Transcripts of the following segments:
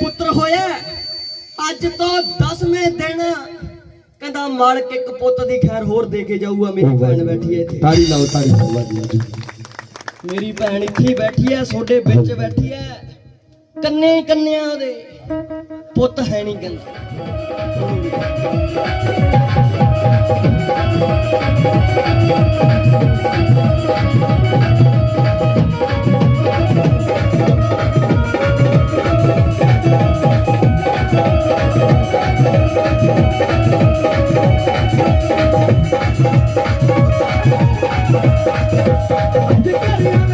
ਪੁੱਤਰ ਹੋਇਆ। ਅੱਜ ਤੋਂ 10ਵੇਂ ਦਿਨ। ਕਹਿੰਦਾ ਮਾਲਕ ਇੱਕ ਪੁੱਤ ਦੀ ਖੈਰ ਹੋਰ ਦੇ ਕੇ ਜਾਊਗਾ ਮੇਰੀ ਭੈਣ ਬੈਠੀ ਹੈ ਇੱਥੇ। ਤਾੜੀ ਲਾਓ ਤਾੜੀ ਲਾਓ ਮੇਰੀ ਭੈਣ ਇੱਥੇ ਬੈਠੀ ਹੈ ਤੁਹਾਡੇ ਵਿੱਚ ਬੈਠੀ ਹੈ। ਕੰਨੇ ਕੰਨਿਆਂ ਉਹਦੇ ਪੁੱਤ ਹੈ ਨਹੀਂ ਕਹਿੰਦਾ। ਅੱਜ ਕਰਿਆ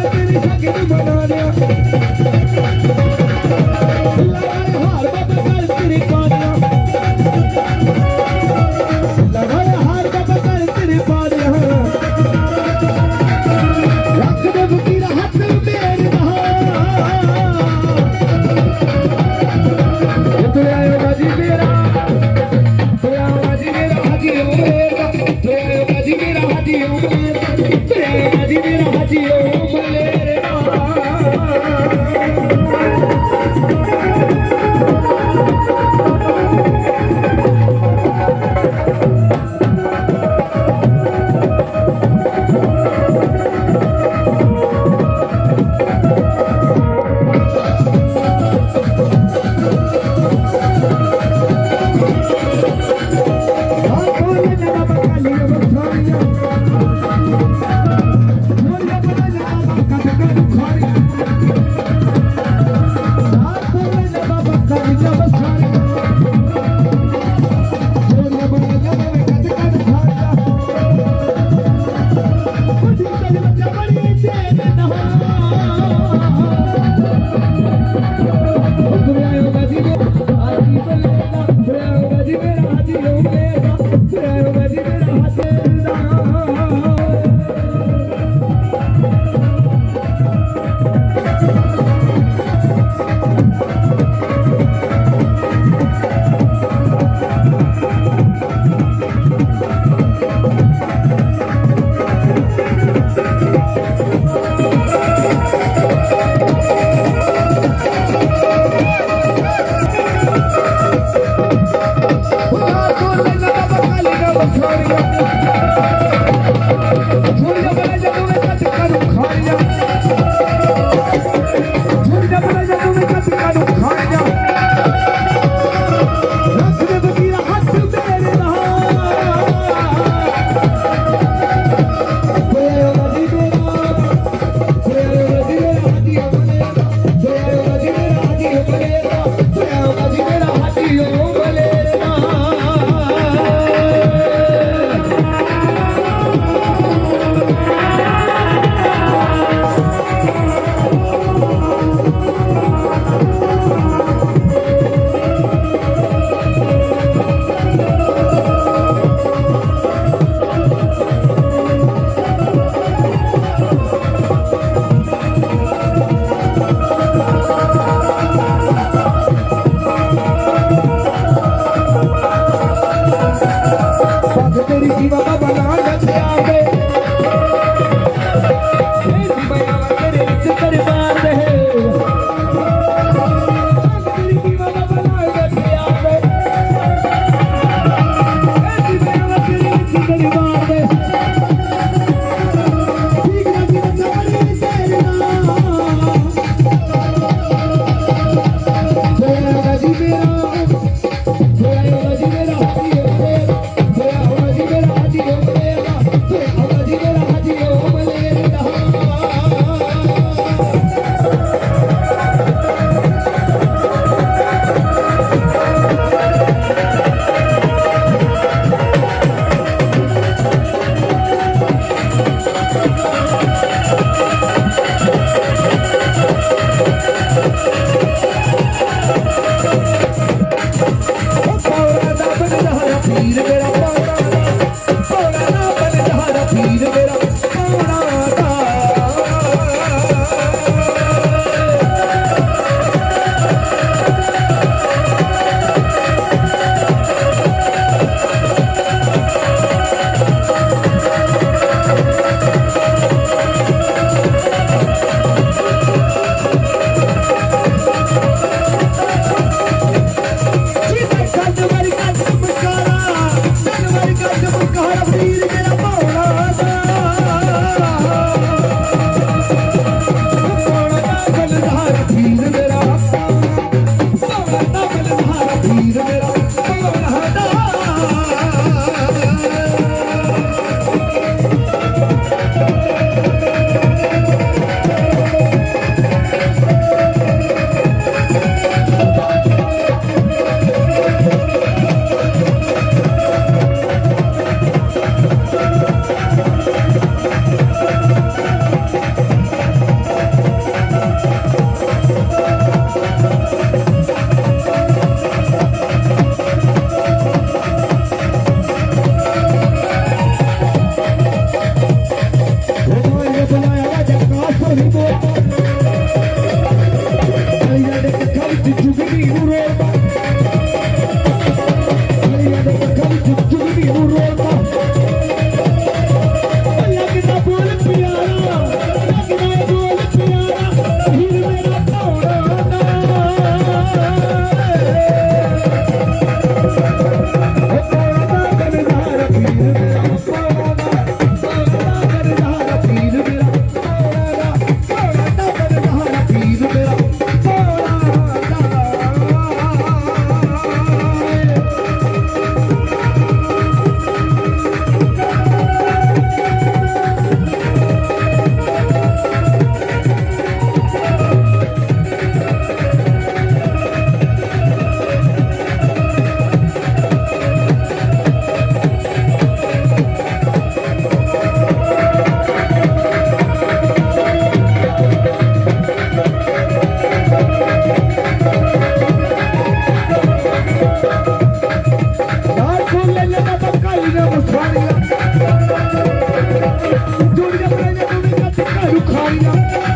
ਕਰੂ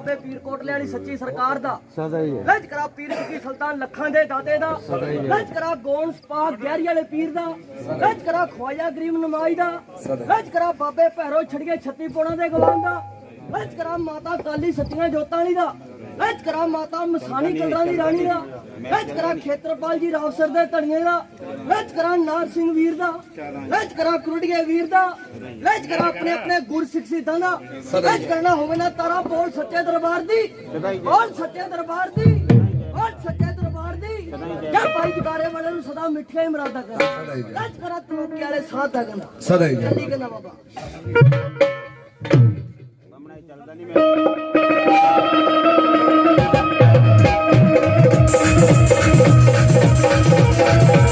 ਬਾਬੇ ਪੀਰ ਕੋਟਲੇ ਵਾਲੀ ਸੱਚੀ ਸਰਕਾਰ ਦਾ। ਸਦਾ ਹੀ ਲਜ ਕਰਾ ਪੀਰ ਕੀ ਸੁਲਤਾਨ ਲੱਖਾਂ ਦੇ ਦਾਤੇ ਦਾ। ਲਜ ਕਰਾ ਗੋਨ ਸਪਾ ਗਹਿਰੀ ਵਾਲੇ ਪੀਰ ਦਾ। ਲਜ ਕਰਾ ਖਵਾਜਾ ਗਰੀਬ ਨਮਾਈ ਦਾ। ਲਜ ਕਰਾ ਬਾਬੇ ਭੈਰੋ ਛੜੀਏ 36 ਪੋੜਾਂ ਦੇ ਗਵਾਨ ਦਾ। ਲਜ ਕਰਾ ਮਾਤਾ ਕਾਲੀ ਸੱਚੀਆਂ ਜੋਤਾਂ ਵਾਲੀ ਦਾ। ਲਜ ਕਰਾ ਮਾਤਾ ਮਸਾਣੀ ਕਲਰਾਂ ਦੀ ਰਾਣੀ ਦਾ ਲਜ ਕਰਾ ਖੇਤਰਪਾਲ ਜੀ ਰਾਵਸਰ ਦੇ ਧਣੀਏ ਦਾ। ਲਜ ਕਰਾ ਨਾਰ ਸਿੰਘ ਵੀਰ ਦਾ। ਲਜ ਕਰਾ ਕੁਰੜੀਏ ਵੀਰ ਦਾ। ਲਜ ਕਰਾ ਆਪਣੇ ਆਪਣੇ ਗੁਰ ਸਿੱਖ ਸਿੱਧਾਂ ਦਾ। ਲਜ ਕਰਨਾ ਹੋਵੇ ਨਾ ਤਾਰਾ ਬੋਲ ਸੱਚੇ ਦਰਬਾਰ ਦੀ। ਬੋਲ ਸੱਚੇ ਦਰਬਾਰ ਦੀ। ਬੋਲ ਸੱਚੇ ਦਰਬਾਰ ਦੀ। ਜਾਂ। ਭਾਈ ਜਗਾਰੇ ਵਾਲੇ ਨੂੰ ਸਦਾ ਮਿੱਠੀਆਂ ਹੀ ਮਰਾਦਾ ਕਰ ਲਜ ਕਰਾ ਤਲੋਕੇ ਵਾਲੇ ਸਾਥ ਦਾ ਗੰਦਾ ਸਦਾ ਹੀ ਚੱਲੀ ਕਹਿੰਦਾ ਬਾਬਾ ਤੂੰ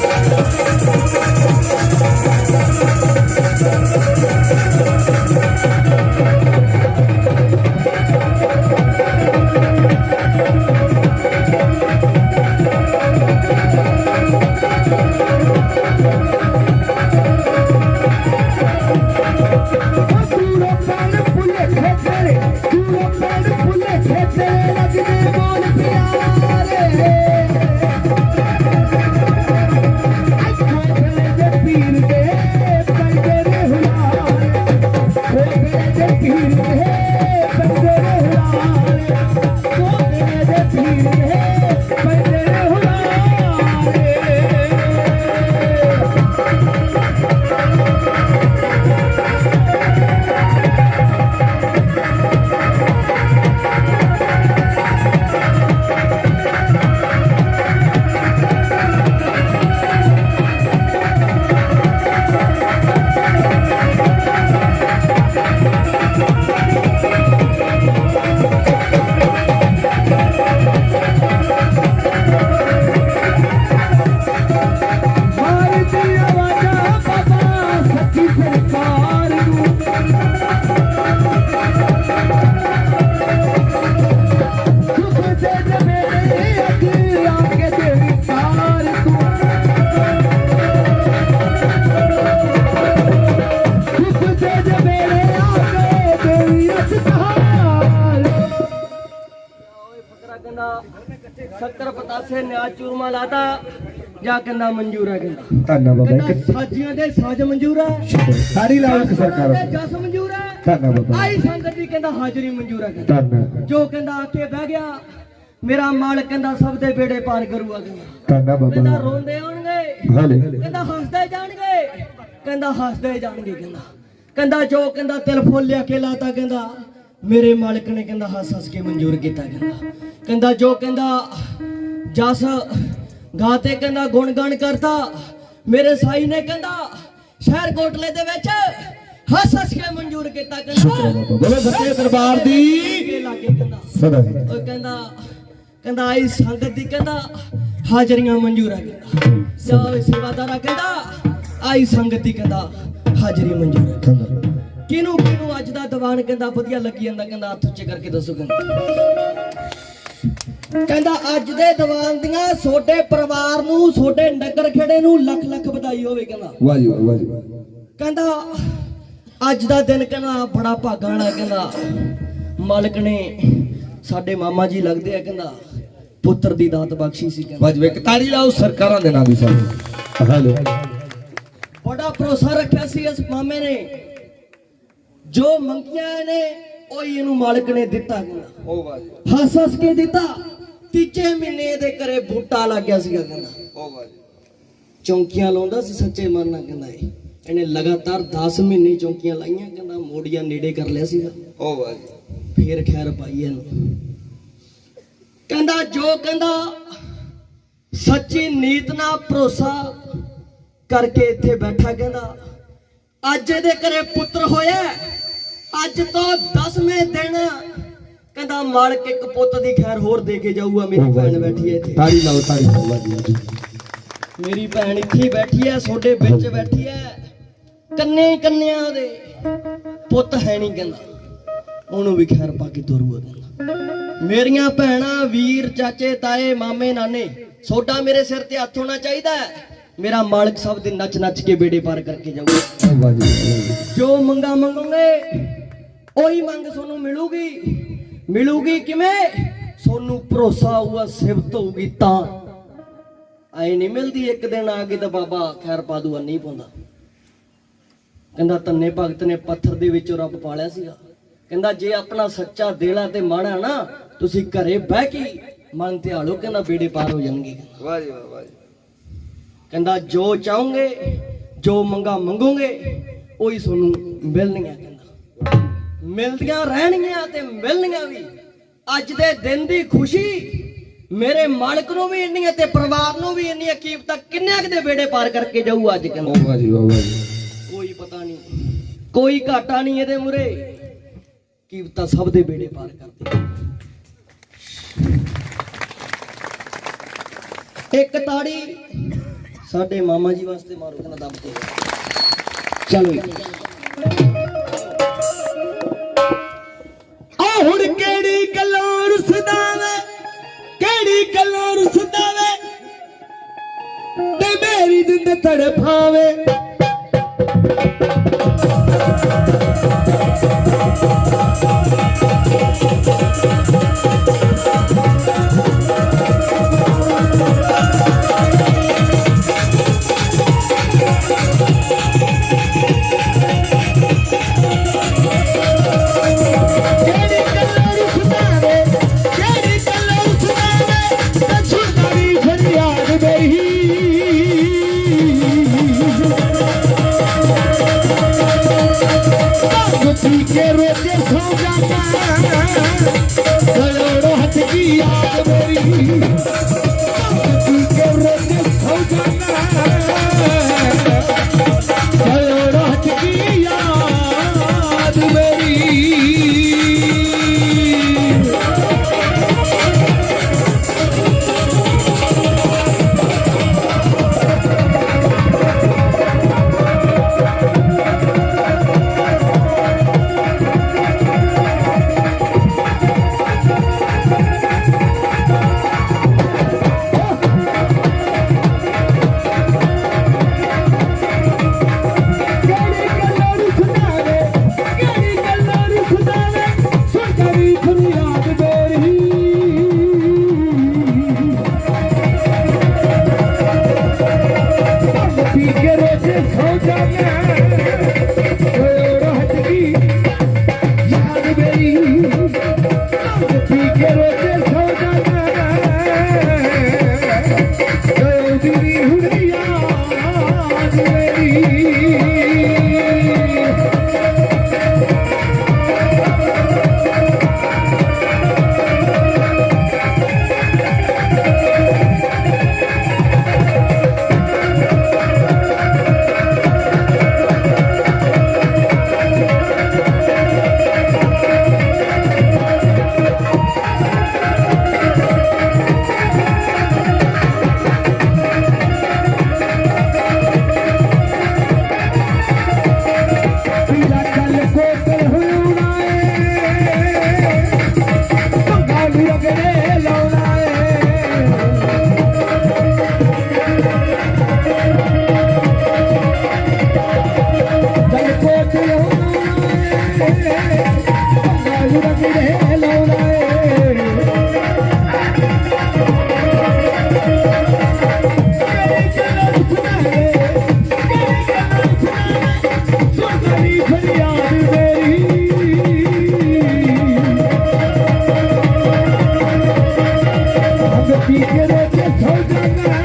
ਪਾਸੇ ਨਿਆ ਚੂਰਮਾ ਲਾਤਾ ਜਾਂ ਕਹਿੰਦਾ ਮਨਜ਼ੂਰ ਹੈ ਕਹਿੰਦਾ। ਧੰਨਾ ਬਾਬਾ ਕਹਿੰਦਾ ਸਾਜੀਆਂ ਦੇ ਸਾਜ ਮਨਜ਼ੂਰ ਹੈ। ਸਾਰੀ ਲਾਓ ਇੱਕ ਸਰਕਾਰ ਤੇ ਜਸ ਮਨਜ਼ੂਰ ਹੈ। ਧੰਨਾ ਬਾਬਾ ਆਈ ਸੰਗਤ ਦੀ ਕਹਿੰਦਾ ਹਾਜ਼ਰੀ ਮਨਜ਼ੂਰ ਹੈ ਕਹਿੰਦਾ। ਧੰਨਾ ਜੋ ਕਹਿੰਦਾ ਆ ਕੇ ਬਹਿ ਗਿਆ ਮੇਰਾ ਮਾਲਕ ਕਹਿੰਦਾ ਸਭ ਦੇ ਬੇੜੇ ਪਾਰ ਕਰੂਗਾ ਕਹਿੰਦਾ ਧੰਨਾ ਕਹਿੰਦਾ ਬਾਬਾ ਰੋਂਦੇ ਆਉਣਗੇ। ਹਾਲੇ। ਕਹਿੰਦਾ ਹੱਸਦੇ ਜਾਣਗੇ। ਕਹਿੰਦਾ ਹੱਸਦੇ ਜਾਣਗੇ ਕਹਿੰਦਾ। ਕਹਿੰਦਾ ਜੋ ਕਹਿੰਦਾ ਤਿਲ ਫੁੱਲ ਲਿਆ ਕੇ ਲਾਤਾ ਕਹਿੰਦਾ। ਮੇਰੇ ਮਾਲਕ ਨੇ ਕਹਿੰਦਾ ਹੱਸ ਹੱਸ ਕੇ ਮਨਜ਼ੂਰ ਕੀਤਾ ਕਹਿੰਦਾ। ਕਹਿੰਦਾ ਜੋ ਕਹਿੰਦਾ ਜਸ ਗਾਤੇ ਕਹਿੰਦਾ ਗੁਣ ਗਾਣ ਕਰਤਾ। ਮੇਰੇ ਸਾਈ ਨੇ ਕਹਿੰਦਾ ਸ਼ਹਿਰ ਕੋਟਲੇ ਦੇ ਵਿੱਚ ਹੱਸ ਹੱਸ ਕੇ ਮਨਜ਼ੂਰ ਕੀਤਾ ਕਹਿੰਦਾ। ਬੋਲੇ ਸੱਚੇ ਦਰਬਾਰ ਦੀ। ਸਦਾ ਹੀ। ਉਹ ਕਹਿੰਦਾ ਕਹਿੰਦਾ ਆਈ ਸੰਗਤ ਦੀ ਕਹਿੰਦਾ ਹਾਜ਼ਰੀਆਂ ਮਨਜ਼ੂਰ ਆ ਕਹਿੰਦਾ ਜਾਓ ਸੇਵਾਦਾਰਾ ਕਹਿੰਦਾ ਆਈ ਸੰਗਤ ਦੀ ਕਹਿੰਦਾ ਹਾਜ਼ਰੀ ਮਨਜ਼ੂਰ। ਆ ਕਿਨੂੰ ਕਿਨੂੰ ਅੱਜ ਦਾ ਦੀਵਾਨ ਕਹਿੰਦਾ ਵਧੀਆ ਲੱਗੀ ਜਾਂਦਾ ਕਹਿੰਦਾ ਹੱਥ ਉੱਚੇ ਕਰਕੇ ਦੱਸੋ ਕਹਿੰਦਾ। ਕਹਿੰਦਾ ਅੱਜ ਦੇ ਦੀਵਾਨ ਦੀਆਂ ਛੋਟੇ ਪਰਿਵਾਰ ਨੂੰ ਛੋਟੇ ਨਗਰ ਖੇੜੇ ਨੂੰ ਲੱਖ ਲੱਖ ਵਧਾਈ ਹੋਵੇ ਕਹਿੰਦਾ। ਵਾਹ ਜੀ ਵਾਹ ਜੀ। ਕਹਿੰਦਾ ਅੱਜ ਦਾ ਦਿਨ ਕਹਿੰਦਾ ਬੜਾ ਭਾਗਾਂ ਵਾਲਾ ਕਹਿੰਦਾ। ਮਾਲਕ ਨੇ ਸਾਡੇ ਮਾਮਾ ਜੀ ਲੱਗਦੇ ਆ ਕਹਿੰਦਾ ਪੁੱਤਰ ਦੀ ਦਾਤ ਬਖਸ਼ੀ ਸੀ ਕਹਿੰਦਾ। ਇੱਕ ਤਾੜੀ ਲਾਓ ਸਰਕਾਰਾਂ ਦੇ ਨਾਂ ਦੀ ਸਭ ਹਾਲੇ ਬੜਾ ਭਰੋਸਾ ਰੱਖਿਆ ਸੀ ਇਸ ਮਾਮੇ ਨੇ। ਜੋ ਮੰਗੀਆਂ ਨੇ ਉਹੀ ਇਹਨੂੰ ਮਾਲਕ ਨੇ ਦਿੱਤਾ ਕਹਿੰਦਾ ਉਹ ਵਾਹ ਜੀ ਹੱਸ ਹੱਸ ਕੇ ਦਿੱਤਾ। ਤੀਜੇ ਮਹੀਨੇ ਇਹਦੇ ਘਰੇ ਬੂਟਾ ਲੱਗ ਗਿਆ ਸੀਗਾ ਕਹਿੰਦਾ ਉਹ ਵਾਹ ਜੀ ਚੌਂਕੀਆਂ ਲਾਉਂਦਾ ਸੀ ਸੱਚੇ ਮਨ ਨਾਲ ਕਹਿੰਦਾ ਇਹ। ਇਹਨੇ ਲਗਾਤਾਰ 10 ਮਹੀਨੇ ਚੌਂਕੀਆਂ ਲਾਈਆਂ ਕਹਿੰਦਾ ਮੋੜੀਆਂ ਨੇੜੇ ਕਰ ਲਿਆ ਸੀਗਾ। ਉਹ ਵਾਹ ਜੀ ਫੇਰ ਖੈਰ ਪਾਈ ਇਹਨੂੰ। ਕਹਿੰਦਾ ਜੋ ਕਹਿੰਦਾ ਸੱਚੀ ਨੀਤ ਨਾਲ ਭਰੋਸਾ ਕਰਕੇ ਇੱਥੇ ਬੈਠਾ ਕਹਿੰਦਾ ਅੱਜ ਇਹਦੇ ਘਰੇ ਪੁੱਤਰ ਹੋਇਆ ਅੱਜ ਤੋਂ 10ਵੇਂ ਦਿਨ। ਕਹਿੰਦਾ ਮਾਲਕ ਇੱਕ ਪੁੱਤ ਦੀ ਖੈਰ ਹੋਰ ਦੇ ਕੇ ਜਾਊਗਾ ਮੇਰੀ ਭੈਣ। ਬੈਠੀ ਹੈ ਇੱਥੇ। ਤਾੜੀ ਲਾਓ ਤਾੜੀ ਲਾਓ ਜੀ ਮੇਰੀ ਭੈਣ ਇੱਥੇ ਹੀ ਬੈਠੀ ਐ ਤੁਹਾਡੇ ਵਿੱਚ ਬੈਠੀ ਐ ਕੰਨੇ ਹੀ ਕੰਨਿਆਂ ਉਹਦੇ ਪੁੱਤ ਹੈ ਨਹੀਂ ਕਹਿੰਦਾ। ਉਹਨੂੰ ਵੀ ਖੈਰ ਪਾ ਕੇ ਤੋਰੂਗਾ ਕਹਿੰਦਾ। ਮੇਰੀਆਂ ਭੈਣਾਂ ਵੀਰ ਚਾਚੇ ਤਾਏ ਮਾਮੇ ਨਾਨੇ ਸੋਡਾ ਮੇਰੇ ਸਿਰ ਤੇ ਹੱਥ ਹੋਣਾ ਚਾਹੀਦਾ ਹੈ। ਮੇਰਾ ਮਾਲਕ ਸਭ ਦਿਨ ਨੱਚ ਨੱਚ ਕੇ ਬੇੜੇ ਪਾਰ ਕਰਕੇ ਜਾਊਗਾ। ਜੋ ਮੰਗਾ ਮੰਗੋਗੇ ਉਹੀ ਮੰਗ ਤੁਹਾਨੂੰ ਮਿਲੂਗੀ। ਮਿਲੂਗੀ ਕਿਵੇਂ? ਤੁਹਾਨੂੰ ਭਰੋਸਾ ਹੋਊਗਾ ਸਿਫਤ ਹੋਊਗੀ ਤਾਂ। ਆਏ ਨਹੀਂ ਮਿਲਦੀ ਇੱਕ ਦਿਨ ਆ ਕੇ ਤਾਂ ਬਾਬਾ ਖੈਰ ਪਾ ਦੂਆ ਨਹੀਂ ਪਾਉਂਦਾ। ਕਹਿੰਦਾ ਤੰਨੇ ਭਗਤ ਨੇ ਪੱਥਰ ਦੇ ਵਿੱਚੋਂ ਰੱਬ ਪਾਲਿਆ ਸੀਗਾ। ਕਹਿੰਦਾ ਜੇ ਆਪਣਾ ਸੱਚਾ ਦਿਲ ਆ ਤੇ ਮਨ ਆ ਨਾ ਤੁਸੀਂ ਘਰੇ ਬਹਿ ਕੇ ਮਨ ਤੇ ਹਾਲੋ ਕਹਿੰਦਾ ਬੇੜੇ ਪਾਰ ਹੋ ਜਾਣਗੇ। ਵਾਹ ਜੀ ਵਾਹ ਕਹਿੰਦਾ ਜੋ ਚਾਹੋਗੇ ਜੋ ਮੰਗਾ ਮੰਗੋਗੇ ਉਹੀ ਤੁਹਾਨੂੰ ਮਿਲਣਗੀਆਂ ਮਿਲਦੀਆਂ ਰਹਿਣਗੀਆਂ ਤੇ ਮਿਲਣਗੀਆਂ ਵੀ। ਅੱਜ ਦੇ ਦਿਨ ਦੀ ਖੁਸ਼ੀ ਮੇਰੇ ਮਾਲਕ ਨੂੰ ਵੀ ਇੰਨੀ ਹੈ ਤੇ ਪਰਿਵਾਰ ਨੂੰ ਵੀ ਇੰਨੀ ਹੈ। ਕੀਮਤਾਂ ਕਿੰਨੇ ਕੁ ਦੇ ਬੇੜੇ ਪਾਰ ਕਰਕੇ ਜਾਊ ਅੱਜ ਕਹਿੰਦਾ ਵਾਹ ਜੀ ਵਾਹ ਜੀ ਕੋਈ ਪਤਾ ਨਹੀਂ ਕੋਈ ਘਾਟਾ ਨਹੀਂ ਇਹਦੇ ਮੁਰੇ ਕੀਮਤਾਂ ਸਭ ਦੇ ਬੇੜੇ ਪਾਰ ਕਰਦੇ ਇੱਕ ਤਾੜੀ ਸਾਡੇ ਮਾਮਾ ਜੀ ਵਾਸਤੇ ਮਾਰੋ ਕਹਿੰਦਾ ਦੱਬ ਕੇ ਚਲੋ ਰੁਸਦਾ ਵੇ ਕਿਹੜੀ ਗੱਲੋਂ ਰੁਸਦਾ ਵੇ ਤੇ ਮੇਰੀ ਦਿੰਦ ਤੜਫਾਵੇ ਹੱਥ ਪੀ ਕੇ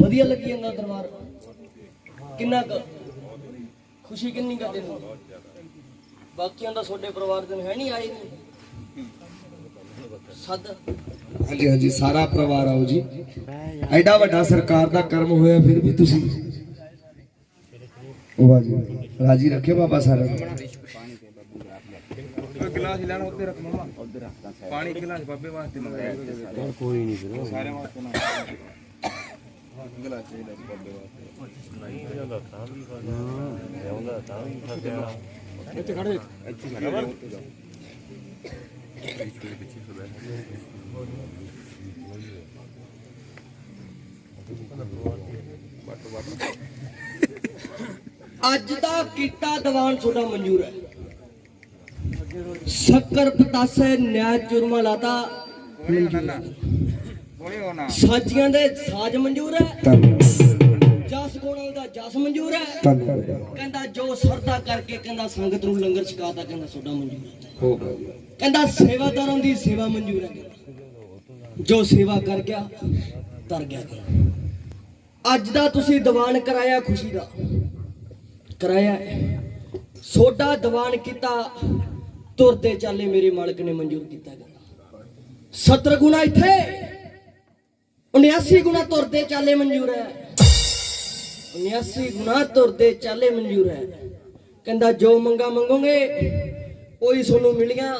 ਵਧੀਆ ਲੱਗੀ ਜਾਂਦਾ ਦਰਬਾਰ? ਕਿੰਨਾ ਕੁ ਖੁਸ਼ੀ ਕਿੰਨੀ ਕਰਦੇ ਨੂੰ ਬਾਕੀਆਂ ਦਾ ਤੁਹਾਡੇ ਪਰਿਵਾਰ ਦੇ ਹੈ ਨਹੀਂ ਆਏ ਸੱਦ। ਹਾਂਜੀ ਹਾਂਜੀ ਸਾਰਾ ਪਰਿਵਾਰ ਆਓ ਜੀ। ਐਡਾ ਵੱਡਾ ਸਰਕਾਰ ਦਾ ਕਰਮ ਹੋਇਆ ਫਿਰ ਵੀ ਤੁਸੀਂ? ਵਾਹ ਜੀ ਰਾਜੀ ਰੱਖਿਓ ਬਾਬਾ ਸਾਰਿਆਂ ਨੂੰ। ਗਿਲਾਸ ਲੈਣਾ ਉੱਤੇ ਰੱਖ ਮਮਾ ਉੱਧਰ ਰੱਖਦਾ ਪਾਣੀ ਇੱਕ ਗਿਲਾਸ ਬਾਬੇ ਵਾਸਤੇ ਮੰਗਾਇਆ। ਕੋਈ ਨਹੀਂ ਫਿਰ। ਸਾਰੇ ਵਾਸਤੇ ਨਾ। ਗਿਲਾਸ ਚਾਹੀਦਾ ਸੀ ਬਾਬੇ ਵਾਸਤੇ ਇੱਥੇ ਖੜੇ ਇੱਥੇ ਖੜੇ ਅੱਜ ਦਾ ਕੀਤਾ ਦੀਵਾਨ ਤੁਹਾਡਾ ਮਨਜ਼ੂਰ ਹੈ। ਸ਼ੱਕਰ ਪਤਾਸੇ ਨਿਆਂ ਜੁਰਮਾ ਲਾਤਾ। ਮਨਜ਼ੂਰ ਸਾਜੀਆਂ ਦੇ ਸਾਜ ਮਨਜ਼ੂਰ ਹੈ। ਜਸ ਕੋਣਾਂ ਦਾ ਜਸ ਮਨਜ਼ੂਰ ਹੈ। ਕਹਿੰਦਾ ਜੋ ਸਰਦਾ ਕਰਕੇ ਕਹਿੰਦਾ ਸੰਗਤ ਨੂੰ ਲੰਗਰ ਛਕਾਤਾ ਕਹਿੰਦਾ ਤੁਹਾਡਾ ਮਨਜ਼ੂਰ ਹੈ। ਹੋ ਗਿਆ ਕਹਿੰਦਾ ਸੇਵਾਦਾਰਾਂ ਦੀ ਸੇਵਾ ਮਨਜ਼ੂਰ ਹੈ। ਜੋ ਸੇਵਾ ਕਰ ਗਿਆ ਤਰ ਗਿਆ। ਅੱਜ ਦਾ ਤੁਸੀਂ ਦੀਵਾਨ ਕਰਾਇਆ ਖੁਸ਼ੀ ਦਾ। ਕਰਾਇਆ। ਸੋਡਾ ਦੀਵਾਨ ਕੀਤਾ ਤੁਰਦੇ ਚਾਲੇ ਮੇਰੇ ਮਾਲਕ ਨੇ ਮਨਜ਼ੂਰ ਕੀਤਾ ਗਿਆ 70 ਗੁਣਾ ਇੱਥੇ 79 ਗੁਣਾ ਤੁਰਦੇ ਚਾਲੇ ਮਨਜ਼ੂਰ ਹੈ। 79 ਗੁਣਾ ਤੁਰਦੇ ਚਾਲੇ ਮਨਜ਼ੂਰ ਹੈ। ਕਹਿੰਦਾ, ਜੋ ਮੰਗਾ ਮੰਗੋਗੇ, ਉਹੀ ਤੁਹਾਨੂੰ ਮਿਲੀਆਂ,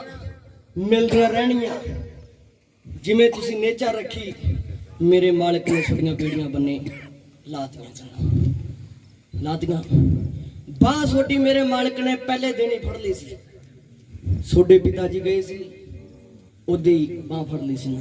ਮਿਲਦੀਆਂ ਰਹਿਣੀਆਂ। ਜਿਵੇਂ ਤੁਸੀਂ ਨੇਚਰ ਰੱਖੀ, ਮੇਰੇ ਮਾਲਕ ਨੇ ਛੁੱਟੀਆਂ ਪੀੜੀਆਂ ਬੰਨੇ ਲਾਤੀਆਂ ਸਨ। ਲਾਤੀਆਂ। ਬਾਹ ਛੋਟੀ ਮੇਰੇ ਮਾਲਕ ਨੇ ਪਹਿਲੇ ਦਿਨ ਹੀ ਫੜ ਲਈ ਸੀ। ਛੋਡੇ ਪਿਤਾ ਜੀ ਗਏ ਸੀ, ਉਹਦੀ ਬਾਹ ਫੜ ਲਈ ਸੀ